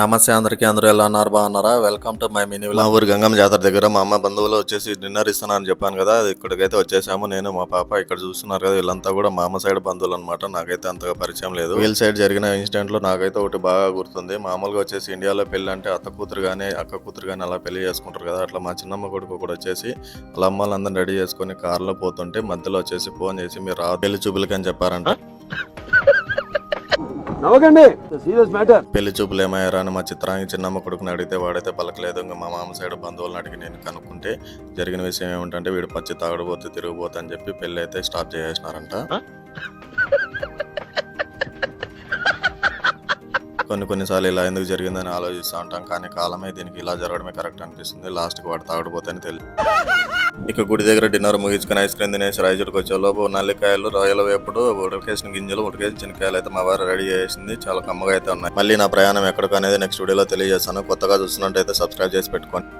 నమస్తే అందరికీ అందరూ ఎలా ఉన్నారు? బాగున్నారా? వెల్కమ్ టు మై మినీ మా ఊరు గంగమ్మ జాతర దగ్గర మా అమ్మ బంధువులు వచ్చేసి డిన్నర్ ఇస్తున్నారని చెప్పాను కదా అది ఇక్కడికైతే వచ్చేసాము. నేను మా పాప ఇక్కడ చూస్తున్నారు కదా వీళ్ళంతా కూడా మా అమ్మ సైడ్ బంధువులు అనమాట నాకైతే అంతగా పరిచయం లేదు. వీళ్ళ సైడ్ జరిగిన ఇన్సిడెంట్లో నాకైతే ఒకటి బాగా గుర్తుంది. మామూలుగా వచ్చేసి ఇండియాలో పెళ్ళి అంటే అత్త కూతురు కానీ అక్క కూతురు కానీ అలా పెళ్ళి చేసుకుంటారు కదా అట్లా మా చిన్నమ్మ కొడుకు కూడా వచ్చేసి వాళ్ళ అమ్మాలందరినీ రెడీ చేసుకొని కార్లో పోతుంటే మధ్యలో వచ్చేసి ఫోన్ చేసి మీరు రా పెళ్ళి చూపులకి అని చెప్పారంట. నవ్వకండి. సీరియస్ మ్యాటర్ పెళ్ళి చూపులు ఏమయ్యారా అని మా చిత్రానికి చిన్నమ్మ కొడుకుని అడిగితే వాడైతే పలకలేదు. ఇంకా మా మామ సైడ్ బంధువులను అడిగి నేను కనుక్కుంటే జరిగిన విషయం ఏమిటంటే వీడు పచ్చి తాగడిపోతే తిరిగిపోతే అని చెప్పి పెళ్ళి అయితే స్టాప్ చేసేసినారంట. కొన్ని కొన్నిసార్లు ఇలా ఎందుకు జరిగిందని ఆలోచిస్తూ ఉంటాం. కానీ కాలమే దీనికి ఇలా జరగడమే కరెక్ట్ అనిపిస్తుంది. లాస్ట్కి వాడు తాగడిపోతే తెలియదు ఇక గుడి దగ్గర డిన్నర్ ముగించుకుని ఐస్ క్రీమ్ తినేసి రాయచూడికి వచ్చే లోపు నల్లికాయలు రొయ్యల వేపుడు ఉడకేసిన గింజలు ఉడకేసిన చిన్నకాయలు అయితే మా వారు రెడీ చేసింది. చాలా కమ్మగా అయితే ఉన్నాయి. మళ్ళీ నా ప్రయాణం ఎక్కడికనేది నెక్స్ట్ వీడియోలో తెలియజేస్తాను. కొత్తగా చూస్తున్నట్టయితే సబ్స్క్రైబ్ చేసి పెట్టుకోండి.